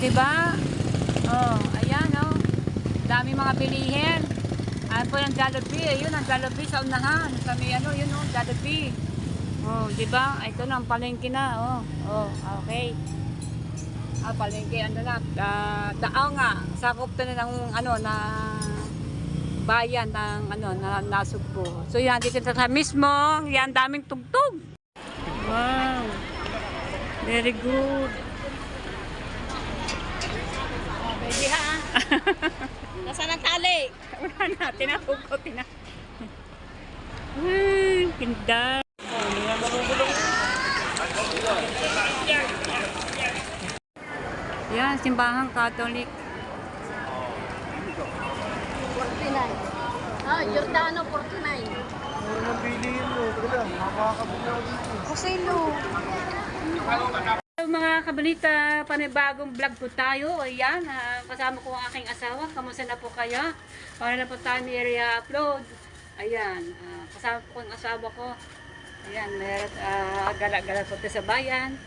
Diba? Oh, ayan oh. Dami mga bilihin. Ayan po yung Jollibee. Ayun ang Jollibee sa unahan. Sa may ano, yun oh, Jollibee. Oh, di ba? Ito na ang palengke na. Oh, oh, okay. Ah, palengke ano na. Uh, daaw nga. Sakop to na ng ano na bayan ng ano na nasugbo. So yan dito sa mismo, yan daming tugtog. Wow. Very good. Pwede ha. Nasaan ang tali? Wala na, tinapog ko, tina... Ay, ganda. Yan, simbahan Catholic. 49. Ah, Giordano 49. Napiliin mo, talaga, makakabulaw dito. Kusilo. Hello mga kabalita, panibagong vlog po tayo. Ayan, ah, kasama ko ang aking asawa. Kamusta na po kayo? Para na po tayo may area upload. Ayan, ah, kasama po ang asawa ko. Ayan, meron ah, gala-gala po sa bayan.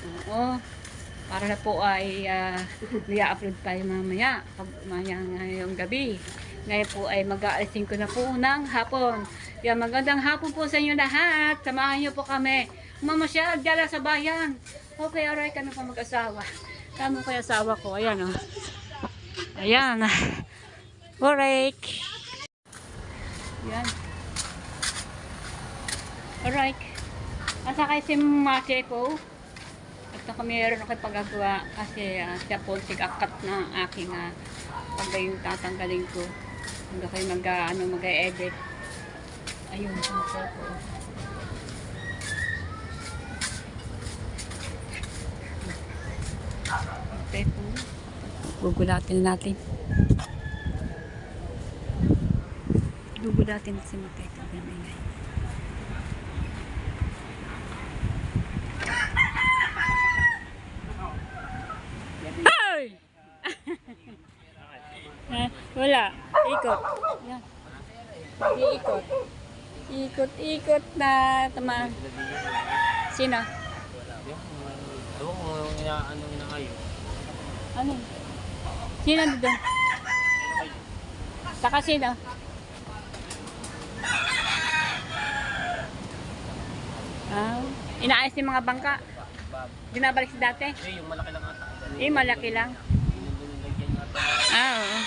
Oo. Para na po ay uh, upload tayo mamaya. Pag mamaya ngayong gabi. Ngayon po ay mag-aalisin ko na po ng hapon. Yan, magandang hapon po sa inyo lahat. Samahan niyo po kami. Mamasyal, dala sa bayan. Okay, alright, kami po mag-asawa. Kamo ko yung asawa ko. Ayan, oh. Ayan. Alright. Ayan. Alright. Asa kayo si Mate ko? At ako mayroon ako pagagawa kasi ah, siya po sigakat na aking uh, pag yung tatanggalin ko. Hindi kayo mag, ah, ano, mag-edit. Ayun, sumuko ko. Okay po. Gugulatin natin. Gugulatin si Matete. Yan, ingay. Ay! Ha? Wala. Ikot. Yan. Iikot. Ikot, ikot na tama. Sino? Kung inaano na kayo. Ano? Sino doon? Saka sino? Ah, inaayos yung mga bangka. Dinabalik si dati. Eh, yung malaki lang ata. Eh, malaki lang. Ah, oo.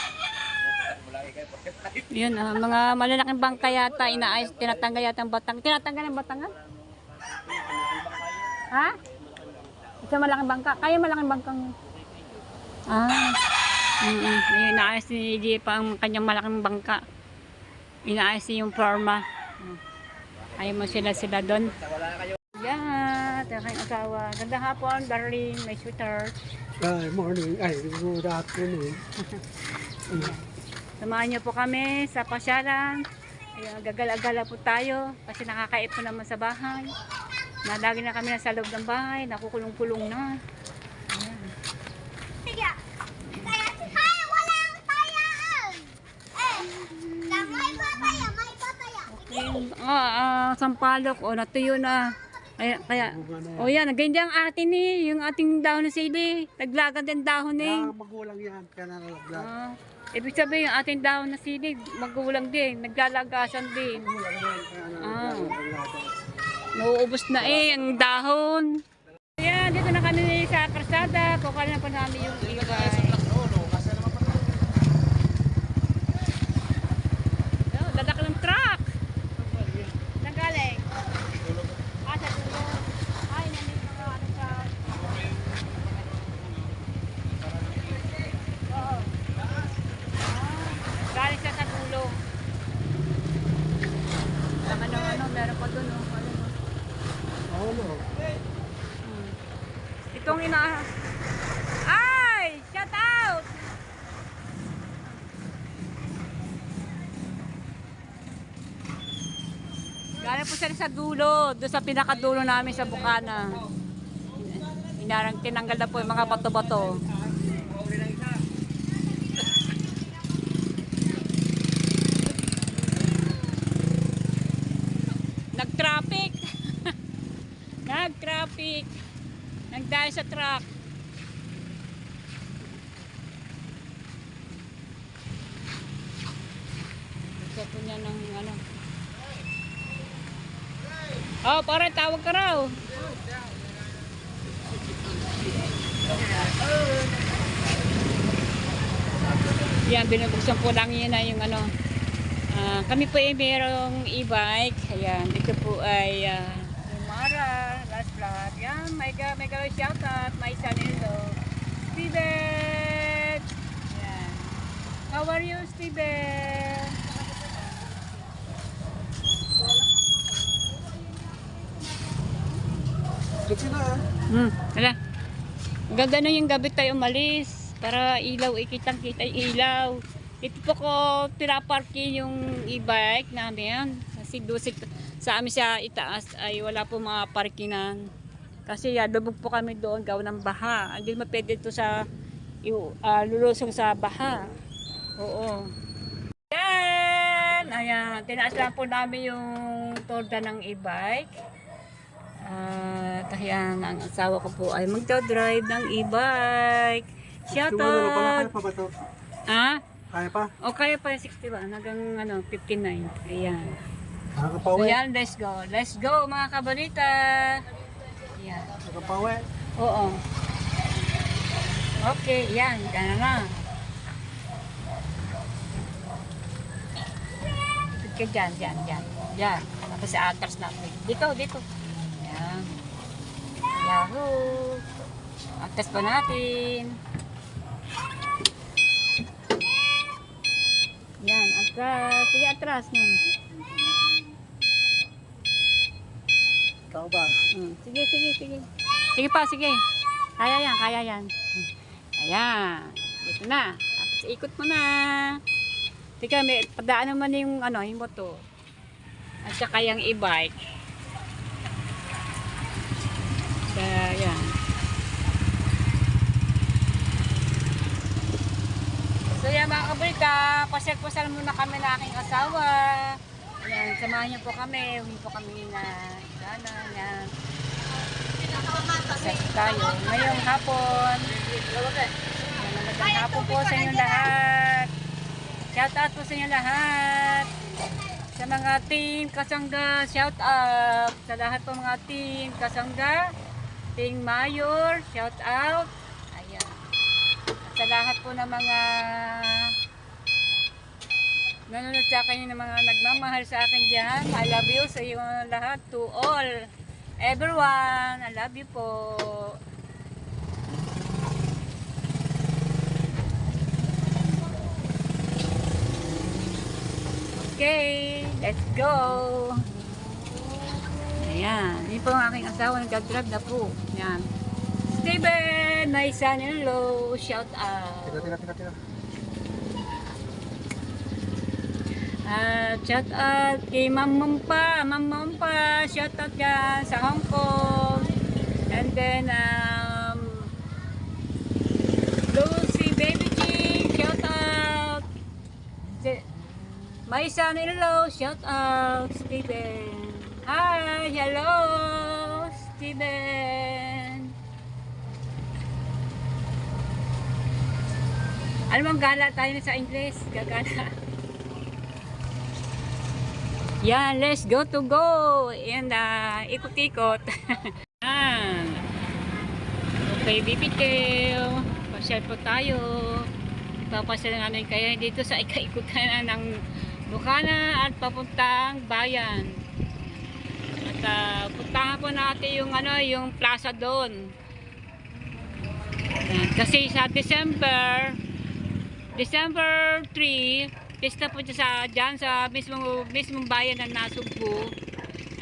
Yun, ah, mga malalaking bangka yata, inaayos, tinatanggal yata ang batang. Tinatanggal ang batangan? Ha? Sa malaking bangka. Kaya malaking bangkang... Ah. Mm -mm. Inaayos ni J pa ang kanyang malaking bangka. Inaayos niya yung forma. Ayaw mo sila sila doon. Yeah, ito kayong asawa. Ganda hapon, darling, my sweetheart. Good morning. Ay, good afternoon. Samahan niyo po kami sa pasyalan. Ayun, gagala-gala po tayo kasi nakakait po naman sa bahay. Nalagi na kami nasa loob ng bahay, nakukulong-kulong na. Ayan. Kaya, kaya si Kaya walang tayaan. Eh, na may pataya, may pataya. Ah, ah, sampalok, o natuyo na. Kaya, kaya, o yan, ganyan ang atin eh, yung ating dahon ng sili. Naglagan din dahon eh. Ah, magulang yan. Kaya nalaglag. Ah, ibig sabihin, yung ating dahon ng sili, magulang din, naglalagasan din. Magulang yan. Kaya Ah. nalaglag. Nauubos na eh, ang dahon. Ayan, dito na kami sa karsada. Kukuha na po namin yung ibay. Oh, dadak ng truck. Nagaling. Ah, sa dulo. Ay, nandito mga ano sa... Oo. Ah, galing siya sa dulo. Tama na ano, meron pa dun, oh. Ano, oh. Ano? Hmm. Ina... Ay! Shout out! Galing po sila sa dulo, doon sa pinakadulo namin sa Bukana. Inarang tinanggal na po yung mga bato-bato. truck. Ito po niya ng ano. Oh, pare, tawag ka raw. Yan, binubuksan po lang yun na yung ano. Uh, kami po ay merong e-bike. Ayan, ito po ay... Ah, uh, Mara, last vlog. Yan, may ga, may ga shout out, my son-in-law. Steven! Yan. How are you, Steven? Hmm, hala. Ang Ganda na yung gabi tayo umalis para ilaw ikitang kita yung ilaw. Ito po ko pinaparking yung e-bike namin. Kasi sa- sa amin sa itaas ay wala po mga parkingan. Kasi ya, lubog po kami doon gawa ng baha. Hindi mapwede ito sa ah, lulusong sa baha. Oo. Yan! Ayan, tinaas lang po namin yung torda ng e-bike. At ayan, ang asawa ko po ay magdadrive ng e-bike. Shout out! ito? Ah? Kaya pa? O kaya pa 61 hanggang ano, 59. Ayan. So Nakakapawi. yan, let's go. Let's go mga kabalita. Ayan. Nakakapawi. Oo. Okay, yan. Gana na. Ikot ka dyan, dyan, dyan. Dyan. Tapos sa atras natin. Dito, dito. Yan. Yahoo! Atras pa natin. Yan, atras. Sige, atras. Yan. Ikaw ba? Mm, Sige, sige, sige. Sige pa, sige. Kaya yan, kaya yan. Ayan. Dito na. Tapos ikot mo na. Tika, may padaan naman yung ano, yung moto. At saka yung e-bike. Kaya yan. So yan mga kabrika, pasyal-pasyal muna kami na aking asawa. Ayan, samahan niyo po kami. Huwag po kami na sana. Yan. Pasyal tayo. Ngayong hapon. Magandang hapon po sa inyong lahat. Shout out po sa inyo lahat. Sa mga team Kasangga, shout out. Sa lahat po mga team Kasangga, Team Mayor, shout out. Ayan. Sa lahat po ng mga nanonood sa akin ng mga nagmamahal sa akin dyan. I love you sa iyo lahat. To all. Everyone. I love you po. Okay, let's go. Ayan, yun po ang aking asawa nag-drive na po. Ayan. Steven, my son-in-law, shout out. Tira, tira, tira, tira. At shout out kay Ma'am Mampa, Ma'am Mampa, shout out dyan sa Hong Kong. And then, um, Lucy Baby G, shout out. My son-in-law, shout out, Steven. Hi, hello, Steven. Ano bang gala tayo sa English? Gagala. Yan, let's go to go. And uh, ikot-ikot. Yan. Okay, bibitaw. Pasyal po tayo. Papasyal namin kayo dito sa ikaikutan ng Bukana at papuntang bayan. At uh, puntahan po natin yung ano, yung plaza doon. Kasi sa December, December 3, pista po sa, dyan sa mismong, mismong bayan ng Nasugbu.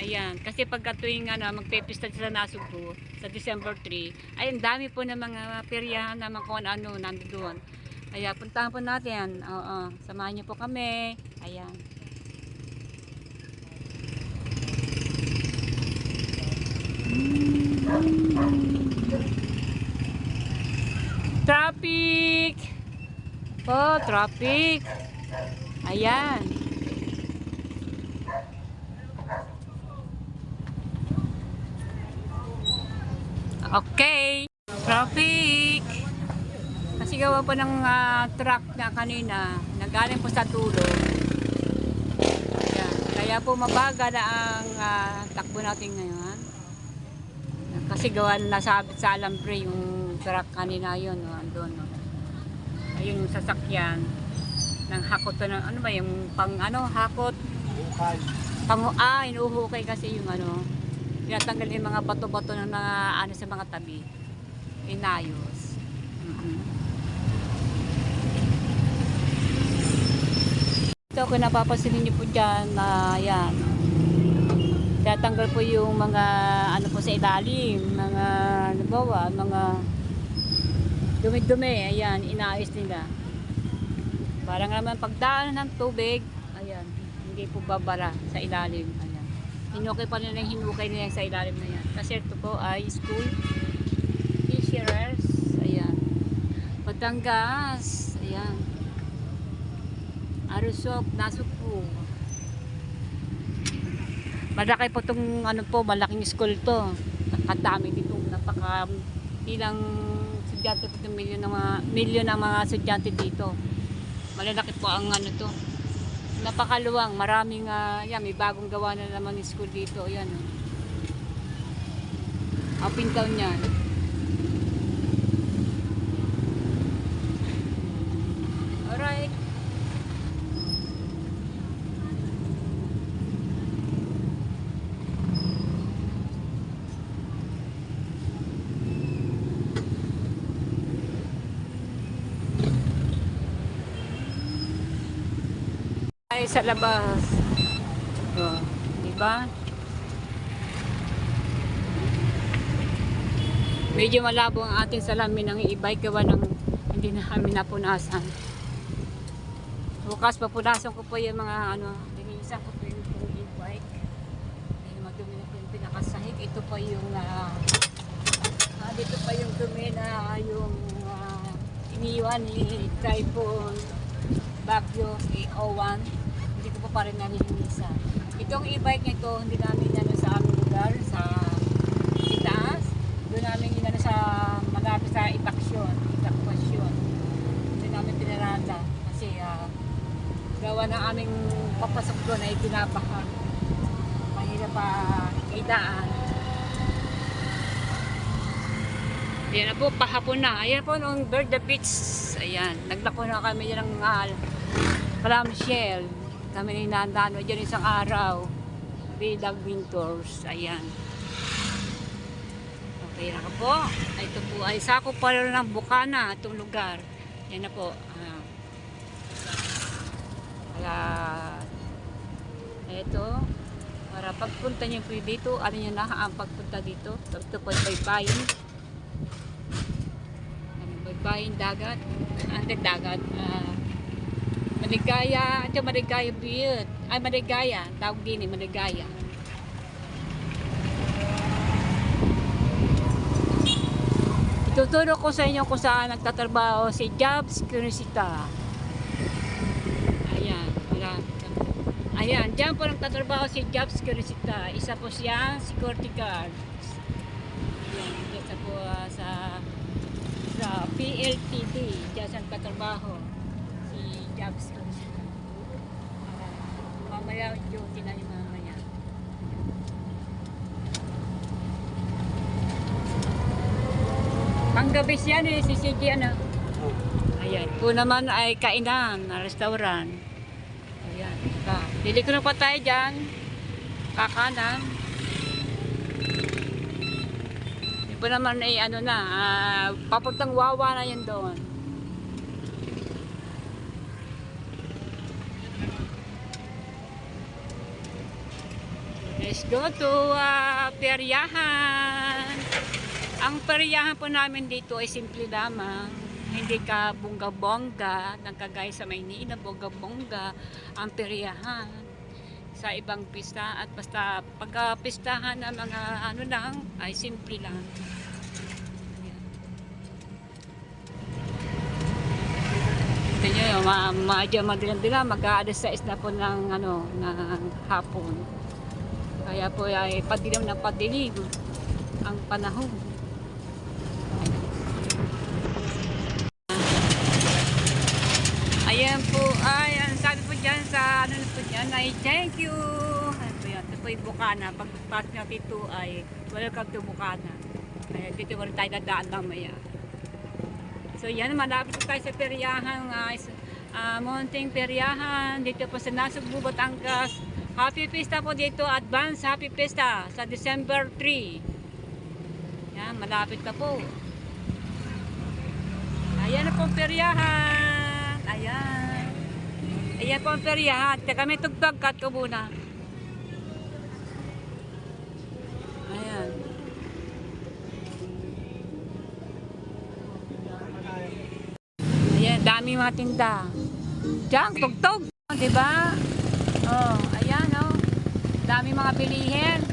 Ayan, kasi pagka tuwing ano, magpipista sa Nasugbu sa December 3, ay ang dami po ng mga peryahan na mga ano nandoon. Ayan, puntahan po natin. Oo, samahan niyo po kami. Ayan. Traffic! Oh, traffic. Ayan. Okay. Traffic. Kasi gawa po ng ah, truck na kanina. Nagaling po sa tulo. Kaya po mabaga na ang ah, takbo natin ngayon. Kasi gawa na nasabit sa alambre yung truck kanina yun, no, andun. No. Ay, Yung sasakyan ng hakot to ng ano ba yung pang ano hakot? Pang ah inuhukay kasi yung ano tinatanggal yung mga bato-bato na mga ano sa mga tabi. Inayos. Mhm. ito kung napapansin niyo po dyan na yan. Tatanggal po yung mga ano po sa ilalim mga nabawa mga dumi-dumi ayan inayos nila para nga naman pagdaan ng tubig ayan hindi po babara sa ilalim ayan. Hinukay pa nila hinukay nila sa ilalim na yan. Kasi ito po ay school fisherers ayan. Batangas ayan. Arusok Nasupo malaki po itong ano po malaking school to. Nakadami dito napaka ilang estudyante po itong milyon ng mga milyon ng mga estudyante dito malalaki po ang ano to napakaluwang maraming ah, yan may bagong gawa na naman ng school dito yan oh. up and down yan alright ay sa labas. Oh, di ba? Medyo malabo ang ating salamin ng ibay gawa ng hindi na kami napunasan. Bukas papunasan ko po yung mga ano, linisan ko po yung e-bike. Hindi madumi na po yung pinakasahig. Ito pa yung ah, ah, dito pa yung dumi na yung ah, iniwan ni Typhoon Baguio A01 hindi ko pa rin nalilinisan. Itong e-bike nito, hindi namin ano sa aming lugar, sa itaas. Doon namin inano sa malapit sa itaksyon, itakwasyon. Doon namin pinarada kasi ah, gawa ng aming papasok doon ay binabaha. Mahirap pa idaan. Ayan na po, pahapon na. Ayan po nung Bird the Beach. Ayan, naglako na kami ng uh, clamshell. Kami na inandano dyan isang araw. Bilang winters. Ayan. Okay na po. Ito po ay sako pa rin ng Bukana, itong lugar. Yan na po. Ah. Kaya, ito, para pagpunta niyo po dito, ano nyo na ang pagpunta dito. Ito po ay baybayin. Ano, Baybayin dagat. Ante dagat. Ah, Maligaya, ito Maligaya Biyut. Ay, Maligaya. Tawag din eh, Maligaya. Ituturo ko sa inyo kung saan nagtatrabaho si Jobs Curisita. Ayan, wala. Ayan, dyan po nagtatrabaho si Jobs Curisita. Isa po siya, security guard. Ayan, dyan sa po ah, sa sa PLTD. Dyan sa nagtatrabaho si Jobs Curisita. Mamaya, duty na yung mamaya. Panggabis yan eh, si CG ano. Ayan. Po naman ay kainan, na restaurant. Ayan. Ito. Dili ko na pa tayo dyan. Kakanan. Ito po naman ay ano na, ah, papuntang wawa na yun doon. Let's go to uh, Peryahan. Ang peryahan po namin dito ay simple lamang. Hindi ka bongga-bongga, ng sa Maynila, bongga-bongga ang peryahan sa ibang pista at basta pagka-pistahan ng mga ano lang ay simple lang. Ito nyo, ma madya madilang-dila, mag-aalas sa isla po ng, ano, ng hapon. Kaya po ay padilim na padilim ang panahon. Ayan po, ay, ang sabi po dyan sa ano po dyan ay thank you po yung Bukana. Pagpas nyo dito ay welcome to Bukana. Ay, dito rin tayo dadaan mamaya. So yan, malapit po tayo sa peryahan, guys. Uh, Monting Peryahan, dito po sa Nasugbu, Batangas. Happy Fiesta po dito, advance Happy Fiesta sa December 3. Yan, malapit na po. Ayan na po ang peryahan. Ayan. Ayan po ang peryahan. Teka, may tugtog ko muna. Ayan. Ayan, dami mga tinda. Diyan, tugtog. Di ba? Oh, ayan. Dami mga bilihin.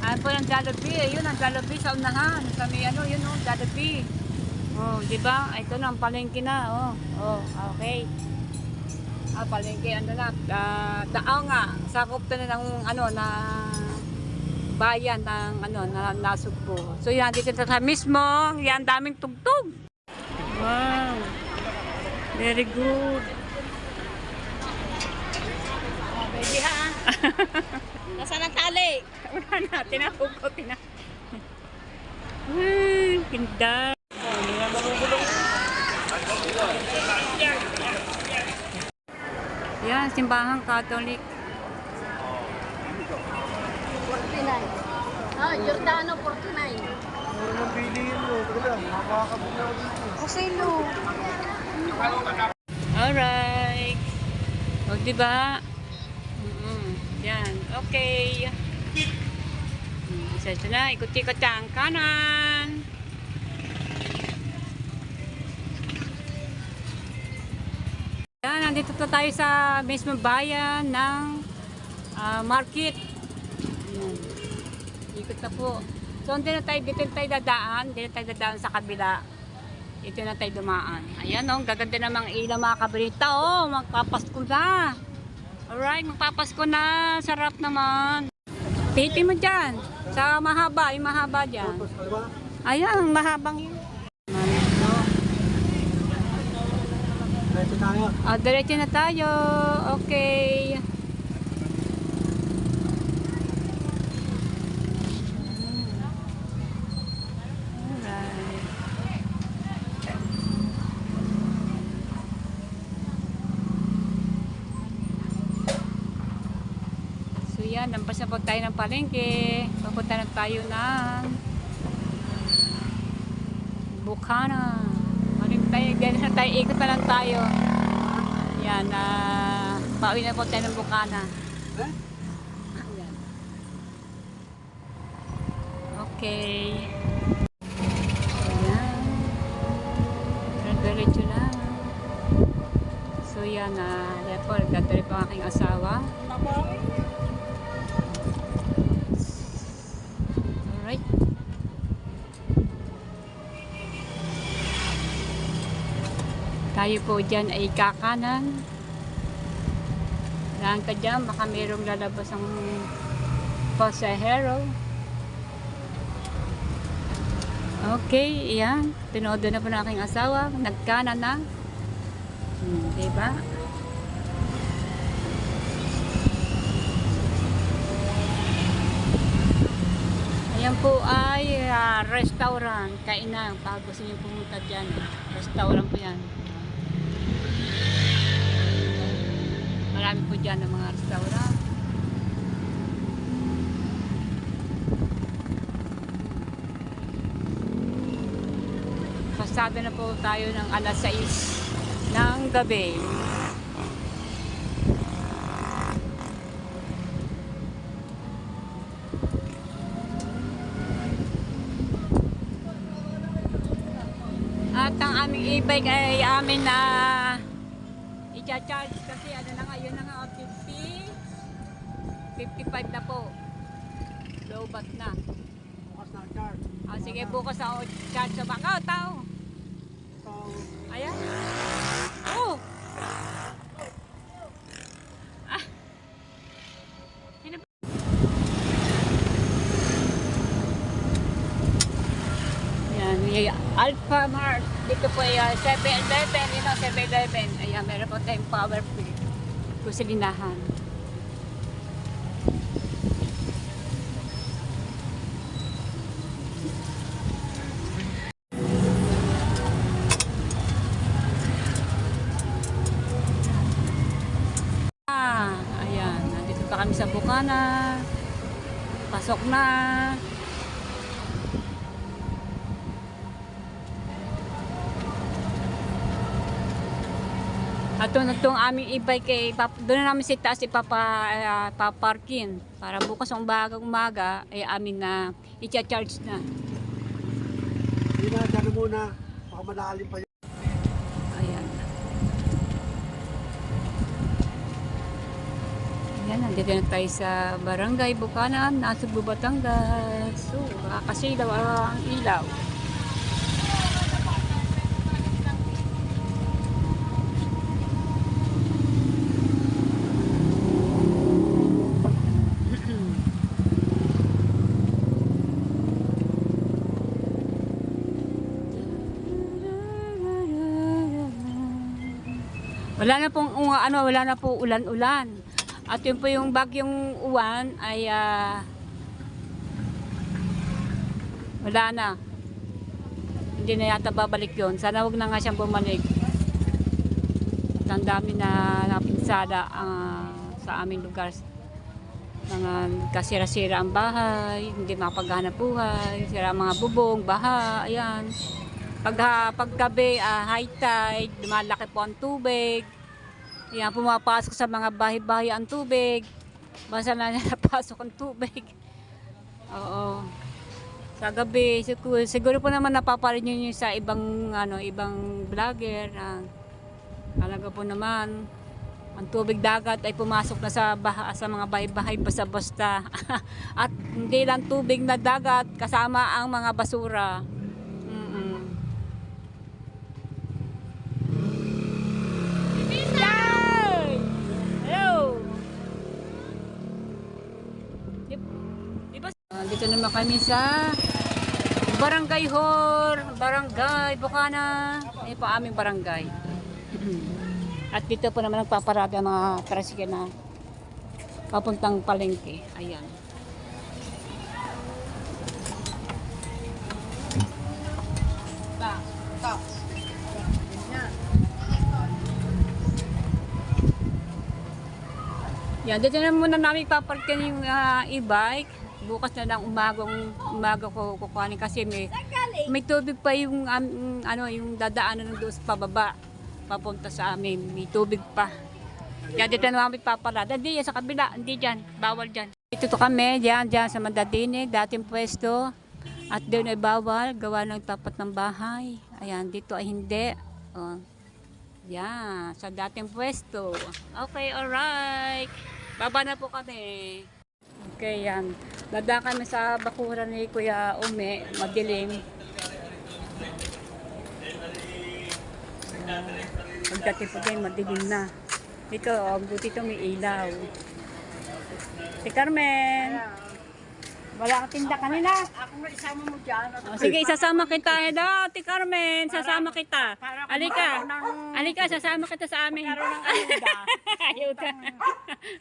Ayan po ng Jollibee. Ayun, ang Jollibee sa unahan. Sa may ano, yun, oh, Jollibee. Oh, di ba? Ito na, ang palengke na. Oh, oh, okay. Ah, palengke, ano na, uh, daaw nga, sakop to na ng, ano, na bayan ng, ano, na nasugbo. So, yan, dito sa mismo, yan, daming tugtog. Wow. Very good. Oh, baby ha. Nasaan ang tali? Wala na, tinapog ko, tina. Ay, ganda. Yan, simbahan Catholic. 49. Ah, Giordano 49. Mura ng bilihin mo. Talaga, makakabula dito. Kasi no. Alright. O, di ba? Yan. Okay. Isa-isa na. Ikot-ikot ang kanan. Yan. Nandito na tayo sa mismo bayan ng ah, market. Ikot na po. So, hindi na tayo, dito na tayo dadaan. Na tayo dadaan sa kabila. Ito na tayo dumaan. Ayan oh, gaganda namang ilaw mga kabrita. Oh, magpapasko na. Alright, magpapasko na. Sarap naman. Piti mo dyan. Sa mahaba, yung mahaba dyan. Ayan, mahabang yun. Dito tayo. Oh, diretso na tayo. Okay. Alright. So yan, lampas na po tayo ng palengke. Papunta na tayo ng Bukana. Balik tayo, ganyan na tayo, ikot na lang tayo. Yan, na pauwi na po tayo ng Bukana. Yan. Okay. Ayan. Diretso lang. So yan, po, nagdadali po ang aking asawa. Alright. Tayo po dyan ay kakanan. Daan ka dyan, baka mayroong lalabas ang pasahero. Okay, iyan. Tinodo na po ng aking asawa. Nagkanan na. Hmm, diba? Ayan po ay ah, restaurant, kainan. Pag gusto niyo pumunta dyan, restaurant po yan. Marami po dyan ng mga restaurant. Pasado na po tayo ng alas 6 ng gabi. At ang aming e-bike ay amin na i-charge 55 na po. Low bat na. Bukas na, Char. Ah, sige, bukas ako charge sa baka. Tao. So, Ayan. Oh! Ah. Sino ba? Yan, may Alpha Mart. Dito po ay uh, 7-Eleven. Yun ang 7-Eleven. Ayan, meron po tayong power free. Kusilinahan. Pasok na. At ito na itong aming e-bike eh, ipap- doon na namin si taas ipapa, paparkin para bukas ang umaga umaga ay amin na i-charge na. Hindi na, dyan muna. Baka malalim pa yun. Ayan. Ayan, nandito na tayo sa Barangay Bukanan, Nasugbu, Batangas. So, kakasilaw ang ilaw. Wala na pong uh, ano, wala na po ulan-ulan. At yun po yung bagyong uwan ay ah, wala na. Hindi na yata babalik yon. Sana wag na nga siyang bumalik. At ang dami na napinsala ah, sa aming lugar. Mga kasira-sira ang bahay, hindi makapaghanap buhay, sira mga bubong, baha, ayan. Pag, paggabi, ah, high tide, lumalaki po ang tubig. Yan, pumapasok sa mga bahay-bahay ang tubig. Basta na napasok ang tubig. Oo. Sa gabi, siguro, siguro po naman napaparin nyo sa ibang, ano, ibang vlogger. Na, talaga po naman, ang tubig dagat ay pumasok na sa, baha, sa mga bahay-bahay basta-basta. At hindi lang tubig na dagat, kasama ang mga basura. Mm-mm. Yay! Hello! Di, di ba? Naman kami sa Barangay Hor, Barangay Bukana. Ayun po aming barangay. At dito po naman nagpaparada mga tricycle na papuntang palengke. Ayan. Yan, dito na muna namin paparkin yung ah, e-bike. Bukas na lang umagang umaga ko kukuhanin kasi may may tubig pa yung um, ano yung dadaanan ng doon sa pababa papunta sa amin. May tubig pa. Yan, dito na namin paparada. Hindi sa kabila, hindi dyan. Bawal dyan. Dito to kami, dyan, dyan sa Mandadine, dating pwesto. At doon ay bawal, gawa ng tapat ng bahay. Ayan, dito ay hindi. Oh. Yan, sa dating pwesto. Okay, alright. Baba na po kami. Okay, yan. Dada kami sa bakuran ni Kuya Ume, madilim. Uh, pagdating po din, madilim na. Dito, oh, buti ito may ilaw. Si Carmen. Wala kang tinda kanina. Ako nga isama mo dyan. Oh, sige, isasama kita. Hello, Ate Carmen. Sasama kita. Alika. Alika, sasama kita sa amin. ayuda. Ayuda.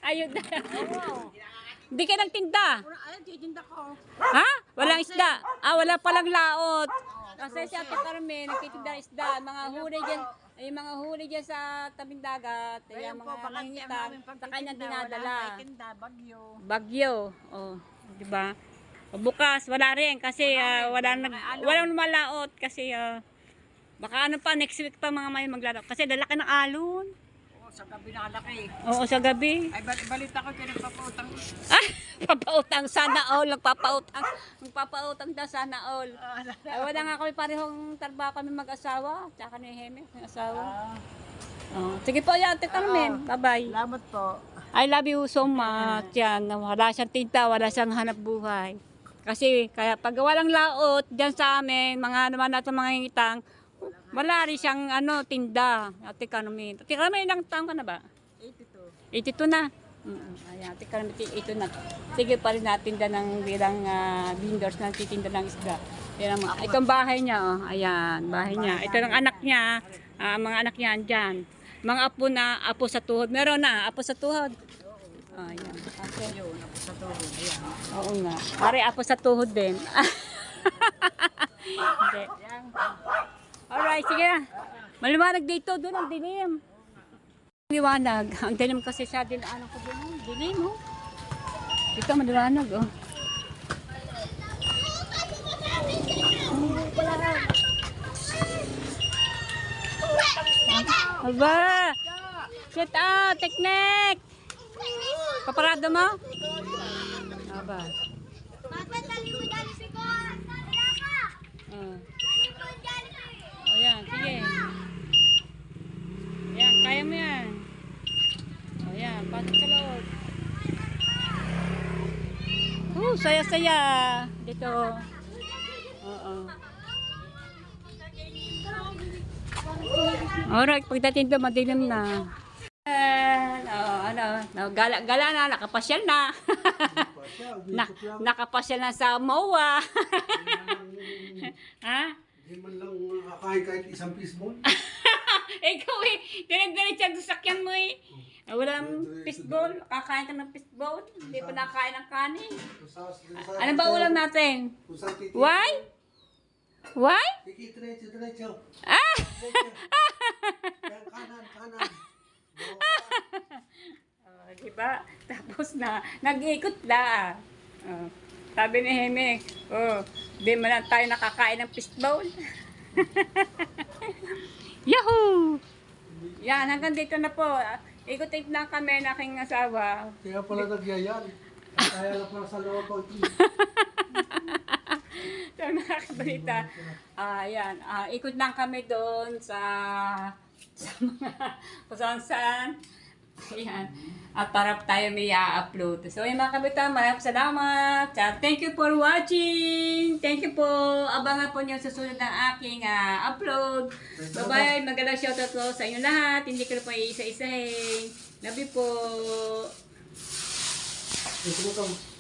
Ayuda. Hindi ka nagtinda. Ay, titinda ko. Ha? Walang isda. Ah, wala palang laot. Kasi si Ate Carmen, nagtitinda ng isda. Mga huli dyan, ay mga huli dyan sa tabing dagat. Ay, Ayan po, mga ang nangingitan. aming Sa kanya dinadala. Wala titinda, bagyo. Bagyo. Oh, di ba? Bukas wala rin kasi ah, wala nag walang lumalaot kasi ah, baka ano pa next week pa mga may maglaro kasi lalaki ng alon. Sa gabi nakalaki. Oo, sa gabi. Ay, bal- balita ko pinagpapautang. Ah, papautang sana all, nagpapautang. Nagpapautang daw sana all. Ay, wala nga kami parehong trabaho kami mag-asawa, tsaka ni Heme, may asawa. Oh, sige po yan, Ate Carmen. Bye-bye. Salamat po. I love you so much. Yan, wala siyang tinta, wala siyang hanap buhay. Kasi kaya pag walang laot diyan sa amin, mga naman natin mga ngitang, wala rin siyang ano, tinda. Ate Carmen. Ate Carmen, ilang taon ka na ba? 82. 82 na. Mm, ayan, Ate Carmen, 82 na. Sige pa rin natin da ng bilang ah, vendors na titinda ng isda. Ang mga, itong bahay niya, oh. Ayan, bahay niya. Ito ng anak niya, ah, mga anak niya andyan. Mga apo na, apo sa tuhod. Meron na, apo sa tuhod. Oh, ayan. Okay. Yun, ako sa tuhod. Ayan. Oo nga. Pare, apo sa tuhod din. Hindi. Alright, sige na. Maliwanag dito, doon ang dilim. Liwanag. Ang dilim kasi siya din, ano ko doon, dilim, oh. Ito maliwanag oh. Aba! Sit out! Teknik! Paparado mo? Aba. Bakit dali mo dali si ko? Tara ka! Oh. Dali mo dali si O yan, sige. Yan, kaya mo yan. O yan, pasok sa loob. Oh, saya-saya. Dito. Oo. Alright, pagdating doon, madilim na. Ayan, Oh, ano, no, gala, gala na, nakapasyal na. na, nakapasyal na sa MOA. ha? Hindi man lang kakain kahit isang fishball. Ikaw eh, dire-diretso ang sakyan mo eh. Ah, Walang fistball, kakain ka ng fistball, hindi pa nakain ng kanin. Ano ba ulam natin? Why? Why? Ah! Kanan, kanan. Oh, diba? Tapos na, nag-iikot la. Oh, sabi ni Heme, oh, di man lang tayo nakakain ng fistball. Yahoo! Yan, hanggang dito na po. Ikot-ikot na kami ng aking asawa. Kaya pala nagyayan. Kaya lang pala sa loto ito. So, nakakabalita. Ah, yan. Ah, ikot lang kami doon sa sa mga kung saan saan. Ayan. At para tayo may i-upload. So, yung mga kabitan, maraming salamat. At thank you for watching. Thank you po. Abangan po niyo susunod ng aking ah, upload. Bye-bye. Magandang shoutout po sa inyo lahat. Hindi ko na po iisa-isahin. Love you po. Ito mo